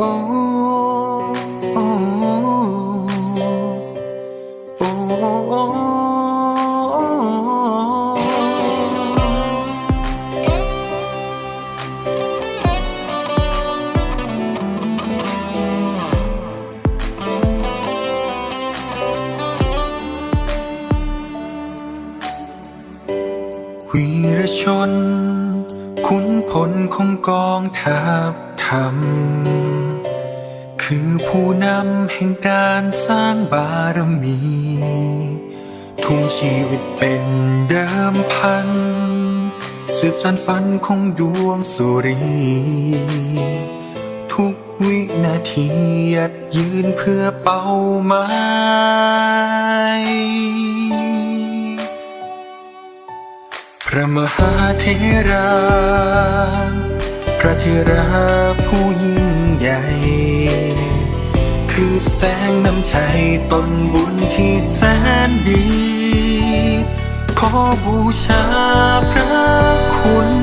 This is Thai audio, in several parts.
วีรชนขุนพลของกองทัพ รรม คือผู้นำแห่งการสร้างบารมี ทุ่มชีวิตเป็นเดิมพัน สืบสานฝันของดวงสุรี ทุกวินาทียัดยืนเพื่อเป้าหมายพระมหาเทรา พระเทระผู้ยิ่งใหญ่ คือแสงน้ำชัยต้นบุญที่แสนดี ขอบูชาพระคุณ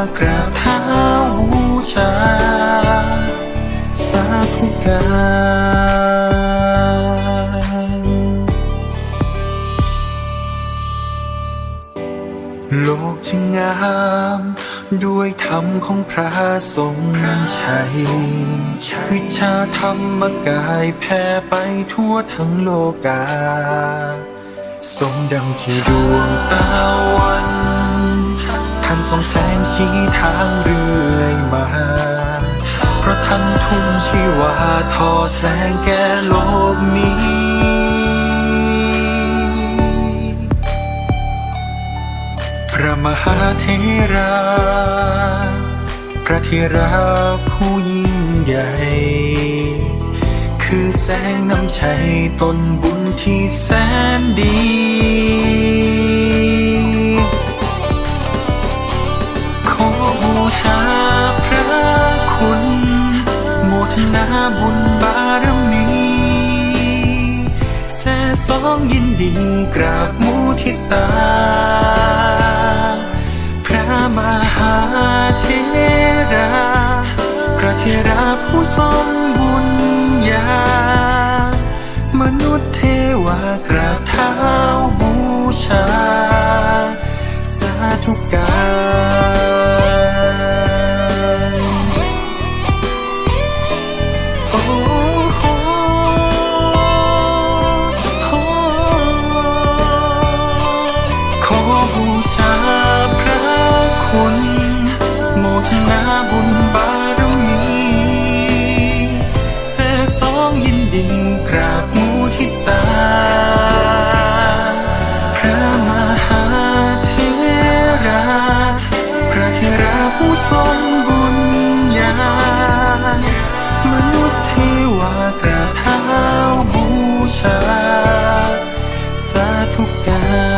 ากราบเท้าบูชา สาธุการโลกจึงงาม ด้วยธรรมของพระทรงชัย วิชาธรรมกายแผ่ไปทั่วทั้งโลกา สมดังที่ดวงตะวัน ท่านส่องแสงชี้ทางเรื่อยมา เพราะท่านทุ่มชีวาทอแสงแก่โลกนี้พระมหาเทรา พระเทราผู้ยิ่งใหญ่ คือแสงนำชัยตนบุญที่แสนดี โมทนาบุญบารมีแส่สองยินดีกราบมุทิตา พระมหาเทราพระเทราผู้ทรงบุญญามนุษย์เทวากราบเท้าบูชา สาธุการ นาบุญบารมีแส่สองยินดีกราบมุทิตา พระมหาเทราพระเทราผู้ทรงบุญญามนุษย์เทวากราบเท้าบูชา สาธุการ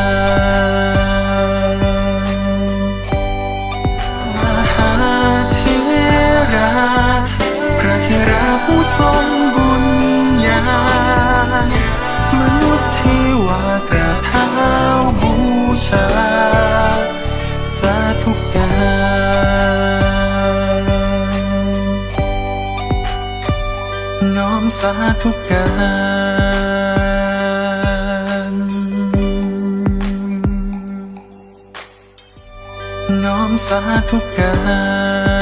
สาธุการน้อมสาธุการ